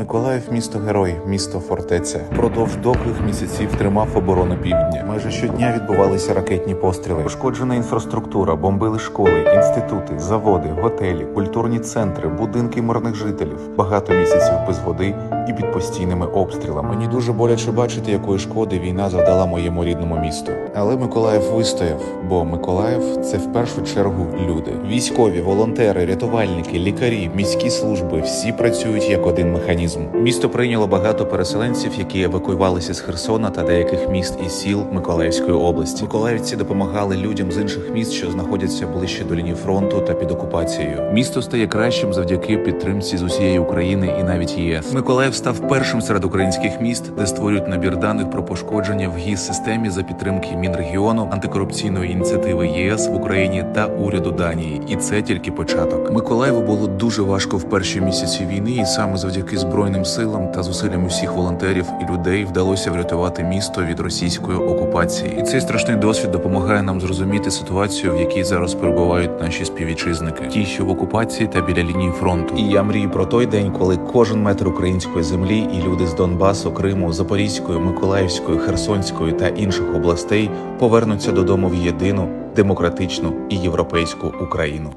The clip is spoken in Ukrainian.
Миколаїв місто герой, місто фортеця. Продовж довгих місяців тримав оборону півдня. Майже щодня відбувалися ракетні постріли. Пошкоджена інфраструктура, бомбили школи, інститути, заводи, готелі, культурні центри, будинки мирних жителів. Багато місяців без води і під постійними обстрілами. Мені дуже боляче бачити, якої шкоди війна завдала моєму рідному місту. Але Миколаїв вистояв, бо Миколаїв це в першу чергу люди. Військові, волонтери, рятувальники, лікарі, міські служби всі працюють як один механізм. Місто прийняло багато переселенців, які евакуювалися з Херсона та деяких міст і сіл Миколаївської області. Миколаївці допомагали людям з інших міст, що знаходяться ближче до лінії фронту та під окупацією. Місто стає кращим завдяки підтримці з усієї України і навіть ЄС. Миколаїв став першим серед українських міст, де створюють набір даних про пошкодження в гіс системі за підтримки Мінрегіону, антикорупційної ініціативи ЄС в Україні та уряду Данії. І це тільки початок. Миколаєву було дуже важко в перші місяці війни, і саме завдяки збройним силам та зусиллям усіх волонтерів і людей вдалося врятувати місто від російської окупації. І цей страшний досвід допомагає нам зрозуміти ситуацію, в якій зараз перебувають наші співвітчизники, ті, що в окупації та біля лінії фронту. І я мрію про той день, коли кожен метр української землі і люди з Донбасу, Криму, Запорізької, Миколаївської, Херсонської та інших областей повернуться додому в єдину демократичну і європейську Україну.